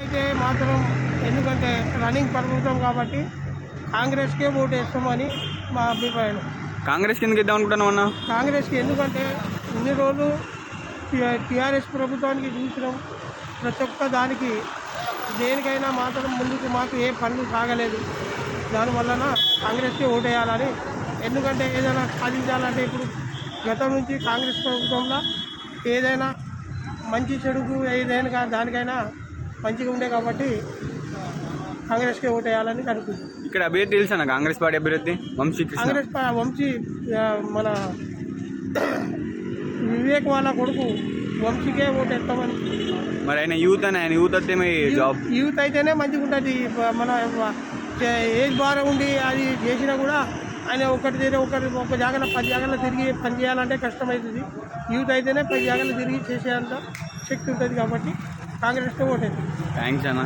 అయితే మాత్రం ఎందుకంటే రన్నింగ్ ప్రభుత్వం కాబట్టి కాంగ్రెస్కే ఓటు వేస్తామని మా అభిప్రాయం. కాంగ్రెస్ కిందకి ఇద్దాం అనుకుంటున్నావు అన్న? కాంగ్రెస్కి ఎందుకంటే ఇన్ని రోజులు టీఆర్ఎస్ ప్రభుత్వానికి చూసినాం. ప్రతి ఒక్క దానికి దేనికైనా మాత్రం ముందుకు మాకు ఏ పనులు సాగలేదు. దానివలన కాంగ్రెస్కి ఓటేయాలని ఎందుకంటే ఏదైనా సాధించాలంటే ఇప్పుడు గతం నుంచి కాంగ్రెస్ ప్రభుత్వంలో ఏదైనా మంచి చెడుకు ఏదైనా దానికైనా మంచిగా ఉండే కాబట్టి కాంగ్రెస్కి ఓటేయాలని అనుకుంటున్నాం. ఇక్కడ అభ్యర్థి తెలుసా అన్న కాంగ్రెస్ పార్టీ అభ్యర్థి వంశీ కృష్ణ. కాంగ్రెస్ పా- వంశీ ఆ, మన వివేక్ వాళ్ళ కొడుకు వంశీకే ఓటు ఎత్తామని మరి ఆయన యూత్ అని ఆయన యూత్ మీ జాబ్. యూత్ అయితేనే మంచిగా ఉంటుంది. మన ఏజ్ భారం ఉండి అది చేసినా కూడా ఆయన ఒకటి తీరే ఒకటి ఒక జాగాలో పది జాగాలో తిరిగి పని చేయాలంటే కష్టమవుతుంది. యూత్ అయితేనే పది జాగాలో తిరిగి చేసేంత శక్తి ఉంటుంది కాబట్టి కాంగ్రెస్కే ఓటు థ్యాంక్స్ అన్న.